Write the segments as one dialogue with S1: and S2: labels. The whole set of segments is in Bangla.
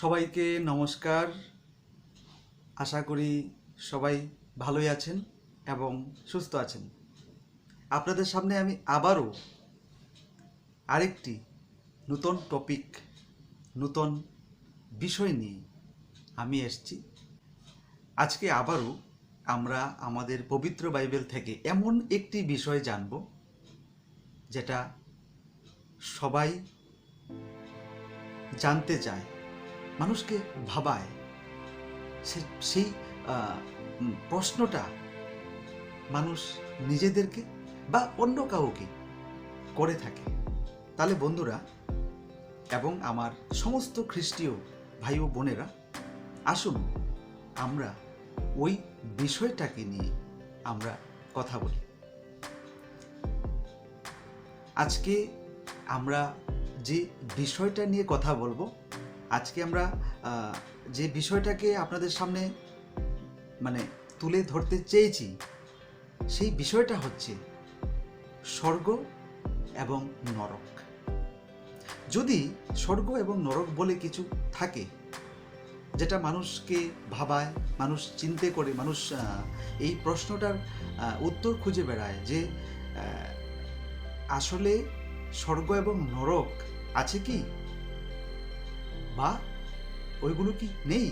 S1: সবাইকে নমস্কার। আশা করি সবাই ভালোই আছেন এবং সুস্থ আছেন। আপনাদের সামনে আমি আবারও আরেকটি নতুন টপিক নতুন বিষয় নিয়ে আমি এসেছি। আজকে আবারও আমরা আমাদের পবিত্র বাইবেল থেকে এমন একটি বিষয় জানব, যেটা সবাই জানতে চায়। মানুষকে ভাবায়। সে, সেই প্রশ্নটা মানুষ নিজেদেরকে বা অন্য কাউকে করে থাকে। তাহলে বন্ধুরা এবং আমার সমস্ত খ্রিস্টীয় ভাই ও বোনেরা, আসুন আমরা ওই বিষয়টাকে নিয়ে আমরা কথা বলি। আজকে আমরা যে বিষয়টা নিয়ে কথা বলব আজকে আমরা যে বিষয়টাকে আপনাদের সামনে মানে তুলে ধরতে চেয়েছি, সেই বিষয়টা হচ্ছে স্বর্গ এবং নরক। যদি স্বর্গ এবং নরক বলে কিছু থাকে, যেটা মানুষকে ভাবায়, মানুষ চিন্তে করে, মানুষ এই প্রশ্নটার উত্তর খুঁজে বেড়ায় যে আসলে স্বর্গ এবং নরক আছে কি? বা ওইগুলো কি নেই?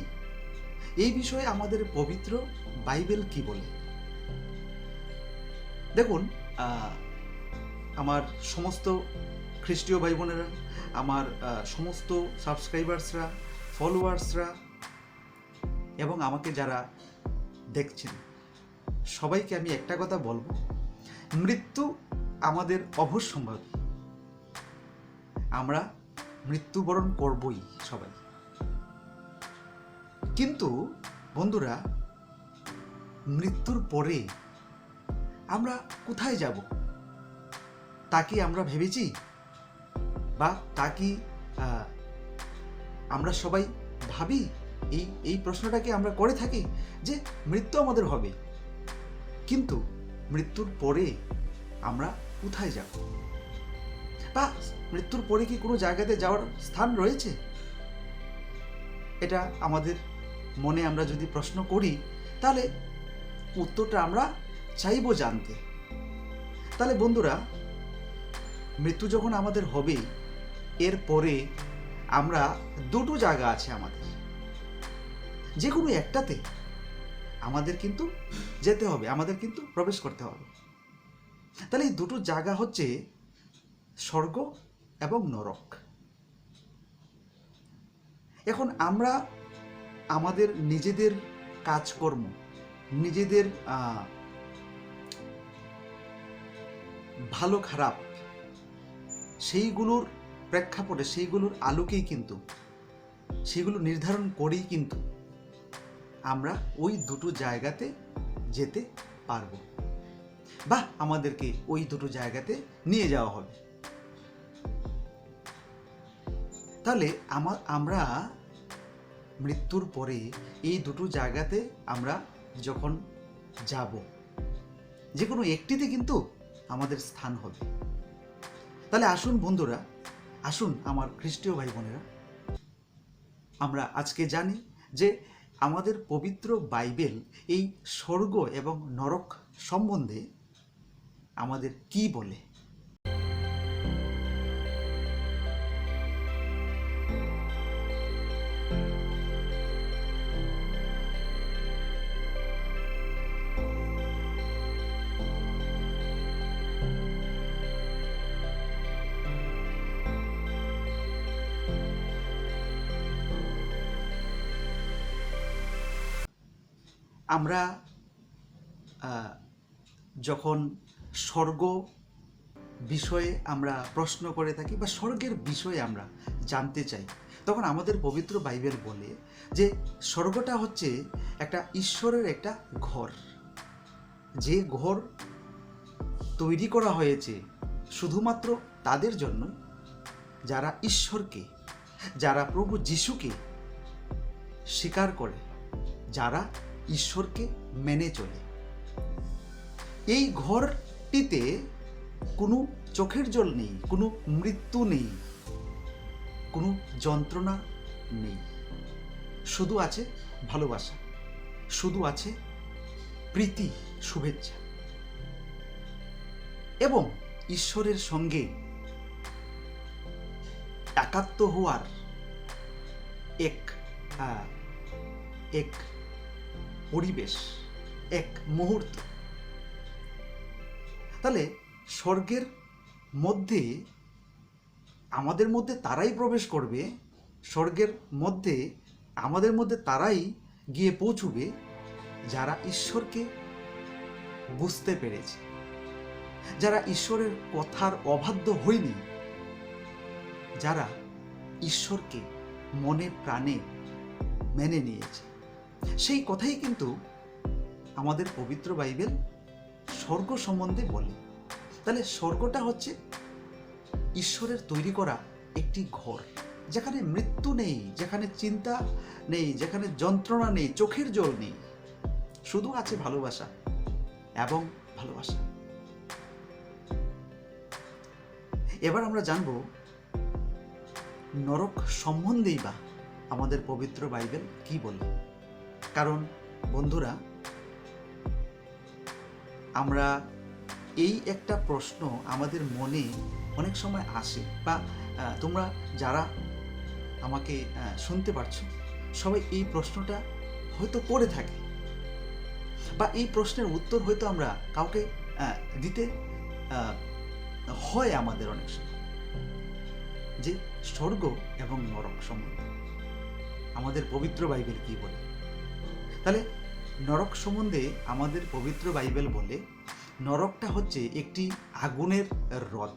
S1: এই বিষয়ে আমাদের পবিত্র বাইবেল কি বলে? দেখুন আমার সমস্ত খ্রিস্টীয় ভাই বোনেরা, আমার সমস্ত সাবস্ক্রাইবার্সরা, ফলোয়ার্সরা এবং আমাকে যারা দেখছেন, সবাইকে আমি একটা কথা বলব, মৃত্যু আমাদের অবশ্যম্ভাবী আমরা মৃত্যুবরণ করবই সবাই। কিন্তু বন্ধুরা, মৃত্যুর পরে আমরা কোথায় যাব? তা কি আমরা ভেবেছি? বা তা কি আমরা সবাই ভাবি? এই এই প্রশ্নটাকে আমরা করে থাকি যে মৃত্যু আমাদের হবে? কিন্তু মৃত্যুর পরে আমরা কোথায় যাব? বা মৃত্যুর পরে কি কোনো জায়গাতে যাওয়ার স্থান রয়েছে? এটা আমাদের মনে আমরা যদি প্রশ্ন করি, তাহলে উত্তরটা আমরা চাইব জানতে। তাহলে বন্ধুরা, মৃত্যু যখন আমাদের হবে, এর পরে আমরা দুটো জায়গা আছে আমাদের। যে কোনো একটাতে আমাদের কিন্তু যেতে হবে, আমাদের কিন্তু প্রবেশ করতে হবে। তাহলে এই দুটো জায়গা হচ্ছে স্বর্গ এবং নরক। এখন আমরা আমাদের নিজেদের কাজকর্ম, নিজেদের ভালো খারাপ, সেইগুলোর প্রেক্ষাপটে, সেইগুলোর আলোকেই কিন্তু, সেগুলো নির্ধারণ করেই কিন্তু আমরা ওই দুটো জায়গাতে যেতে পারব। বা আমাদেরকে ওই দুটো জায়গাতে নিয়ে যাওয়া হবে। তাহলে আমার আমরা মৃত্যুর পরে এই দুটো জায়গাতে আমরা যখন যাব যে কোনো একটিতে কিন্তু আমাদের স্থান হবে। তাহলে আসুন বন্ধুরা, আসুন আমার খ্রিস্টীয় ভাই বোনেরা আমরা আজকে জানি যে আমাদের পবিত্র বাইবেল এই স্বর্গ এবং নরক সম্বন্ধে আমাদের কি বলে। আমরা যখন স্বর্গ বিষয়ে আমরা প্রশ্ন করে থাকি বা স্বর্গের বিষয়ে আমরা জানতে চাই, তখন আমাদের পবিত্র বাইবেল বলে যে স্বর্গটা হচ্ছে একটা ঈশ্বরের একটা ঘর। যে ঘর তৈরি করা হয়েছে শুধুমাত্র তাদের জন্য, যারা ঈশ্বরকে, যারা প্রভু যিশুকে স্বীকার করে, যারা ঈশ্বরকে মেনে চলে। এই ঘরটিতে কোনো চোখের জল নেই, কোনো মৃত্যু নেই, কোনো যন্ত্রণা নেই। শুধু আছে ভালোবাসা, শুধু আছে প্রীতি, শুভেচ্ছা। এবং ঈশ্বরের সঙ্গে একাত্ম হওয়ার এক এক পরিবেশ, এক মুহূর্ত। তাহলে স্বর্গের মধ্যে, আমাদের মধ্যে তারাই প্রবেশ করবে, স্বর্গের মধ্যে, আমাদের মধ্যে তারাই গিয়ে পৌঁছবে যারা ঈশ্বরকে বুঝতে পেরেছে। যারা ঈশ্বরের কথার অবাধ্য হয়নি, যারা ঈশ্বরকে মনে প্রাণে মেনে নিয়েছে। সেই কথাই কিন্তু আমাদের পবিত্র বাইবেল স্বর্গ সম্বন্ধে বলে। তাহলে স্বর্গটা হচ্ছে ঈশ্বরের তৈরি করা একটি ঘর, যেখানে মৃত্যু নেই, যেখানে চিন্তা নেই, যেখানে যন্ত্রণা নেই, চোখের জল নেই। শুধু আছে ভালোবাসা এবং ভালোবাসা। এবার আমরা জানব নরক সম্বন্ধেই বা আমাদের পবিত্র বাইবেল কি বলে। কারণ, বন্ধুরা, আমরা এই একটা প্রশ্ন আমাদের মনে অনেক সময় আসে বা তোমরা যারা আমাকে শুনতে পারছ, সবাই এই প্রশ্নটা হয়তো করে থাকে বা এই প্রশ্নের উত্তর হয়তো আমরা কাউকে দিতে হয় আমাদের অনেক সময় যে স্বর্গ এবং নরক সম্বন্ধে। আমাদের পবিত্র বাইবেল কি বলে? তাহলে নরক সম্বন্ধে আমাদের পবিত্র বাইবেল বলে নরকটা হচ্ছে একটি আগুনের হ্রদ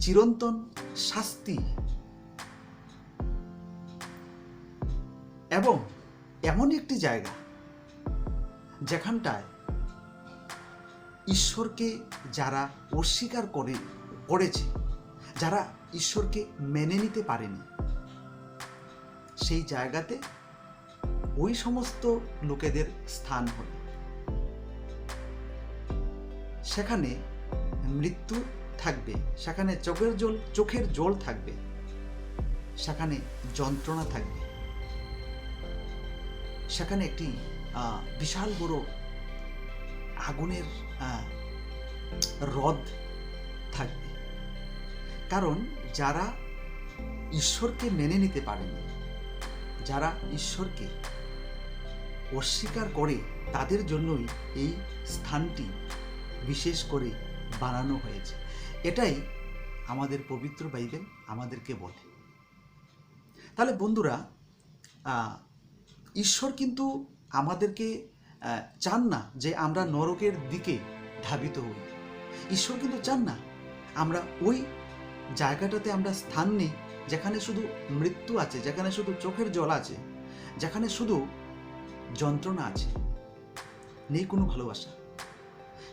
S1: চিরন্তন শাস্তি। এবং এমন একটি জায়গা যেখানটায় ঈশ্বরকে যারা অস্বীকার করে, করেছে, যারা ঈশ্বরকে মেনে নিতে পারেনি, সেই জায়গাতে ওই সমস্ত লোকেদের স্থান হবে সেখানে মৃত্যু থাকবে, সেখানে চোখের জল চোখের জল থাকবে, সেখানে যন্ত্রণা থাকবে। সেখানে একটি বিশাল বড় আগুনের হ্রদ থাকবে। কারণ যারা ঈশ্বরকে মেনে নিতে পারেনি, যারা ঈশ্বরকে অস্বীকার করে তাদের জন্যই এই স্থানটি বিশেষ করে বানানো হয়েছে। এটাই আমাদের পবিত্র বাইবেল আমাদেরকে বলে। তাহলে বন্ধুরা ঈশ্বর কিন্তু আমাদেরকে চান না যে আমরা নরকের দিকে ধাবিত হই। ঈশ্বর কিন্তু চান না আমরা ওই জায়গাটাতে আমরা স্থান নিই যেখানে শুধু মৃত্যু আছে, যেখানে শুধু চোখের জল আছে, যেখানে শুধু যন্ত্রণা আছে। নেই কোনো ভালোবাসা।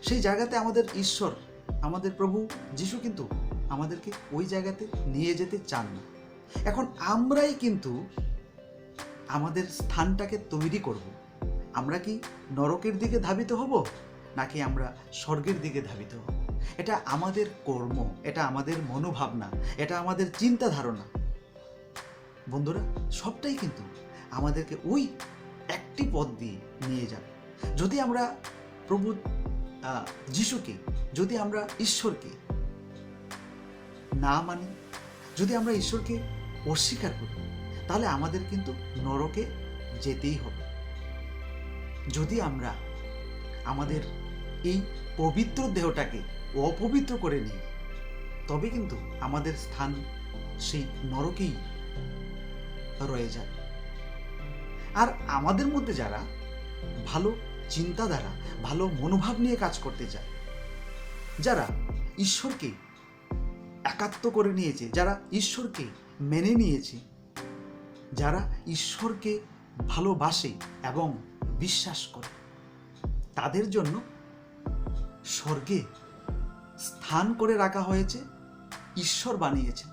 S1: সেই জায়গাতে আমাদের ঈশ্বর, আমাদের প্রভু যিশু কিন্তু আমাদেরকে ওই জায়গাতে নিয়ে যেতে চান না। এখন আমরাই কিন্তু আমাদের স্থানটাকে তৈরি করব। আমরা কি নরকের দিকে ধাবিত হব, নাকি আমরা স্বর্গের দিকে ধাবিত হব? এটা আমাদের কর্ম, এটা আমাদের মনোভাবনা, এটা আমাদের চিন্তা ধারণা বন্ধুরা, সবটাই কিন্তু আমাদেরকে ওই একটি পথ দিয়ে নিয়ে যাবে। যদি আমরা প্রভু যিশুকে, যদি আমরা ঈশ্বরকে না মানি, যদি আমরা ঈশ্বরকে অস্বীকার করি, তাহলে আমাদের কিন্তু নরকে যেতেই হবে। যদি আমরা আমাদের এই পবিত্র দেহটাকে অপবিত্র করে নিই, তবে কিন্তু আমাদের স্থান সেই নরকেই রয়ে যাবে আর আমাদের মধ্যে যারা ভালো চিন্তাধারা, ভালো মনোভাব নিয়ে কাজ করতে চায়, যারা ঈশ্বরকে একাত্ম করে নিয়েছে, যারা ঈশ্বরকে মেনে নিয়েছে, যারা ঈশ্বরকে ভালোবাসে এবং বিশ্বাস করে, তাদের জন্য স্বর্গে স্থান করে রাখা হয়েছে, ঈশ্বর বানিয়েছেন।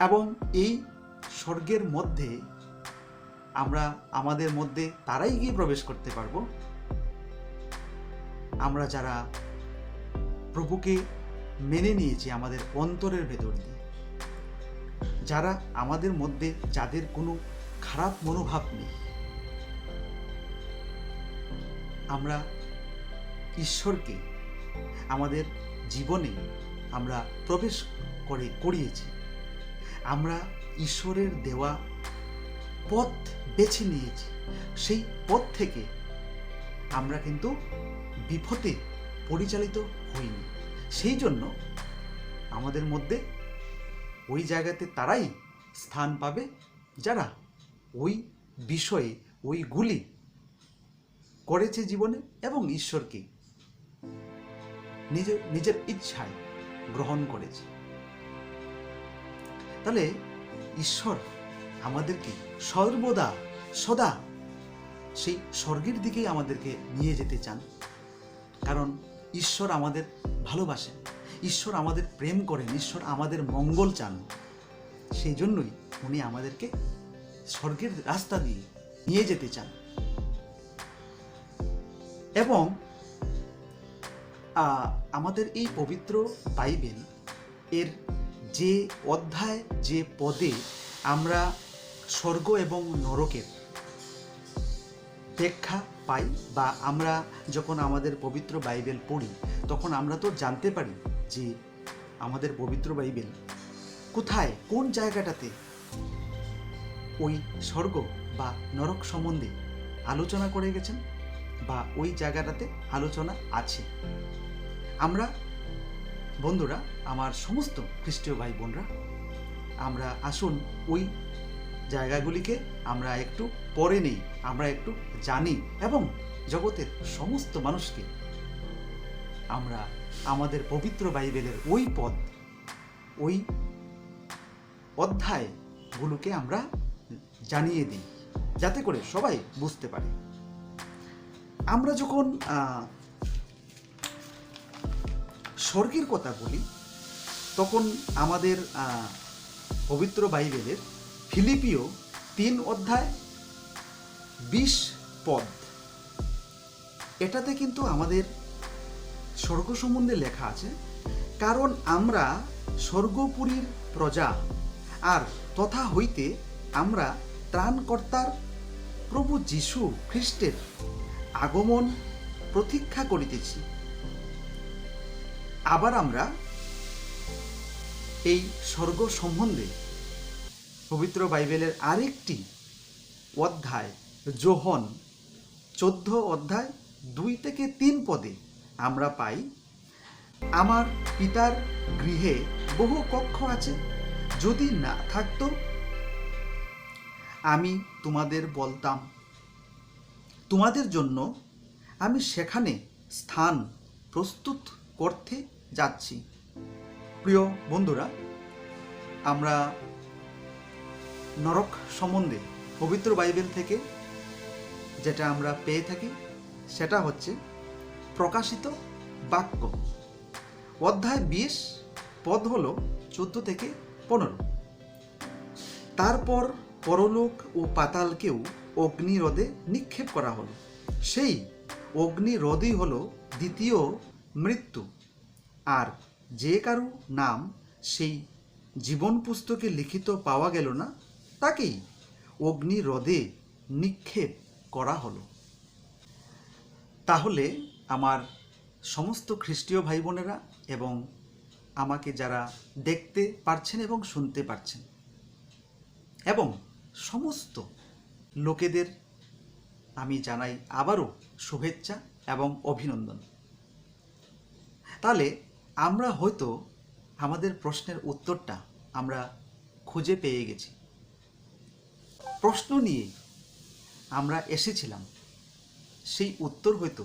S1: এবং এই স্বর্গের মধ্যে আমরা, আমাদের মধ্যে তারাই গিয়ে প্রবেশ করতে পারব। আমরা যারা প্রভুকে মেনে নিয়েছি আমাদের অন্তরের ভেতর দিয়ে, যারা আমাদের মধ্যে যাদের কোনো খারাপ মনোভাব নেই, আমরা ঈশ্বরকে, আমাদের জীবনে আমরা প্রবেশ করে, করিয়েছি। আমরা ঈশ্বরের দেওয়া পথ বেছে নিয়েছি। সেই পথ থেকে আমরা কিন্তু বিপথে পরিচালিত হইনি। সেই জন্য আমাদের মধ্যে ওই জায়গাতে তারাই স্থান পাবে যারা ওই বিষয়ে ওইগুলি করেছে জীবনে এবং ঈশ্বরকে নিজের নিজের ইচ্ছায় গ্রহণ করেছে। তাহলে ঈশ্বর আমাদেরকে সর্বদা, সদা সেই স্বর্গের দিকেই আমাদেরকে নিয়ে যেতে চান। কারণ ঈশ্বর আমাদের ভালোবাসেন, ঈশ্বর আমাদের প্রেম করেন, ঈশ্বর আমাদের মঙ্গল চান। সেই জন্যই উনি আমাদেরকে স্বর্গের রাস্তা দিয়ে নিয়ে যেতে চান। এবং আমাদের এই পবিত্র বাইবেল এর যে অধ্যায়, যে পদে আমরা স্বর্গ এবং নরকের ব্যাখ্যা পাই বা আমরা যখন আমাদের পবিত্র বাইবেল পড়ি, তখন আমরা তো জানতে পারি যে আমাদের পবিত্র বাইবেল কোথায়, কোন জায়গাটাতে ওই স্বর্গ বা নরক সম্বন্ধে আলোচনা করে গেছেন বা ওই জায়গাটাতে আলোচনা আছে। আমরা বন্ধুরা, আমার সমস্ত খ্রিস্টীয় ভাই বোনরা, আমরা আসুন ওই জায়গাগুলিকে আমরা একটু পরে নেই, আমরা একটু জানি এবং জগতের সমস্ত মানুষকে আমরা আমাদের পবিত্র বাইবেলের ওই পদ, ওই অধ্যায়গুলোকে আমরা জানিয়ে দিই, যাতে করে সবাই বুঝতে পারে। আমরা যখন স্বর্গের কথা বলি, তখন আমাদের পবিত্র বাইবেলের ফিলিপিও তিন অধ্যায় বিশ পদ। এটাতে কিন্তু আমাদের স্বর্গ সম্বন্ধে লেখা আছে, কারণ আমরা স্বর্গপুরীর প্রজা, আর তথা হইতে আমরা ত্রাণকর্তার প্রভু যীশু খ্রিস্টের আগমন প্রতীক্ষা করিতেছি। আবার আমরা এই স্বর্গ সম্বন্ধে পবিত্র বাইবেলের আরেকটি অধ্যায়, যোহন, চোদ্দ অধ্যায়, দুই থেকে তিন পদে আমরা পাই, আমার পিতার গৃহে বহু কক্ষ আছে, যদি না থাকতো আমি তোমাদের বলতাম। তোমাদের জন্য আমি সেখানে স্থান প্রস্তুত করতে যাচ্ছি। প্রিয় বন্ধুরা, আমরা নরক সম্বন্ধে পবিত্র বাইবেল থেকে যেটা আমরা পেয়ে থাকি, সেটা হচ্ছে প্রকাশিত বাক্য। অধ্যায় বিশ, পদ হল চোদ্দ থেকে পনেরো। তারপর পরলোক ও পাতালকেও অগ্নিরোধে নিক্ষেপ করা হলো। সেই অগ্নিরোধই হলো দ্বিতীয় মৃত্যু। আর যে কারও নাম সেই জীবন পুস্তকে লিখিত পাওয়া গেল না, তাকেই অগ্নিরোধে নিক্ষেপ করা হলো। তাহলে আমার সমস্ত খ্রিস্টীয় ভাই বোনেরা এবং আমাকে যারা দেখতে পারছেন এবং শুনতে পারছেন এবং সমস্ত লোকেদের আমি জানাই আবারও শুভেচ্ছা এবং অভিনন্দন। তাহলে আমরা হয়তো আমাদের প্রশ্নের উত্তরটা আমরা খুঁজে পেয়ে গেছি। প্রশ্ন নিয়ে আমরা এসেছিলাম, সেই উত্তর হয়তো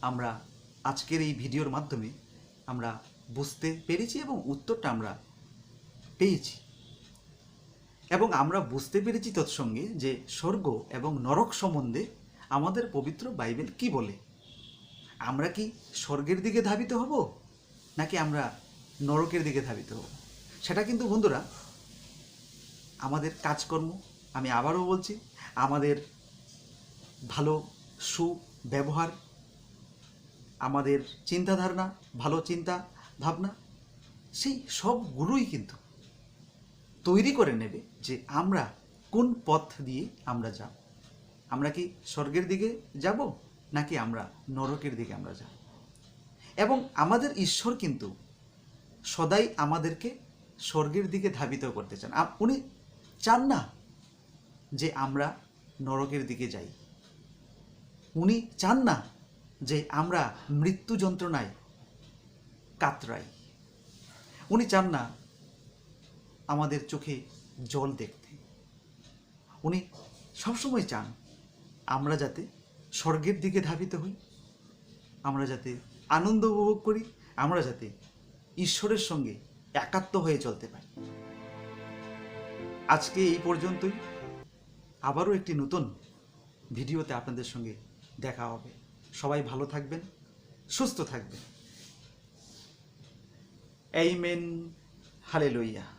S1: আমরা আজকের এই ভিডিওর মাধ্যমে আমরা বুঝতে পেরেছি এবং উত্তরটা আমরা পেয়েছি। এবং আমরা বুঝতে পেরেছি তৎসঙ্গে যে স্বর্গ এবং নরক সম্বন্ধে আমাদের পবিত্র বাইবেল কি বলে। আমরা কি স্বর্গের দিকে ধাবিত হব? নাকি আমরা নরকের দিকে ধাবিত হব? সেটা কিন্তু বন্ধুরা, আমাদের কাজকর্ম, আমি আবারও বলছি, আমাদের ভালো সুব্যবহার, আমাদের চিন্তাধারণা, ভালো চিন্তা ভাবনা, সেই সবগুলোই কিন্তু তৈরি করে নেবে যে আমরা কোন পথ দিয়ে আমরা যাব। আমরা কি স্বর্গের দিকে যাব? নাকি আমরা নরকের দিকে আমরা যাব এবং আমাদের ঈশ্বর কিন্তু সদাই আমাদেরকে স্বর্গের দিকে ধাবিত করতে চান। উনি চান না যে আমরা নরকের দিকে যাই। উনি চান না যে আমরা মৃত্যু যন্ত্রণায় কাতরাই। উনি চান না আমাদের চোখে জল দেখতে। উনি সবসময় চান আমরা যাতে স্বর্গের দিকে ধাবিত হই। আমরা যাতে আনন্দ উপভোগ করি, আমরা যাতে ঈশ্বরের সঙ্গে একাত্ম হয়ে চলতে পারি। আজকে এই পর্যন্তই। আবারও একটি নতুন ভিডিওতে আপনাদের সঙ্গে দেখা হবে। সবাই ভালো থাকবেন, সুস্থ থাকবেন। এই মেন হালে লইয়া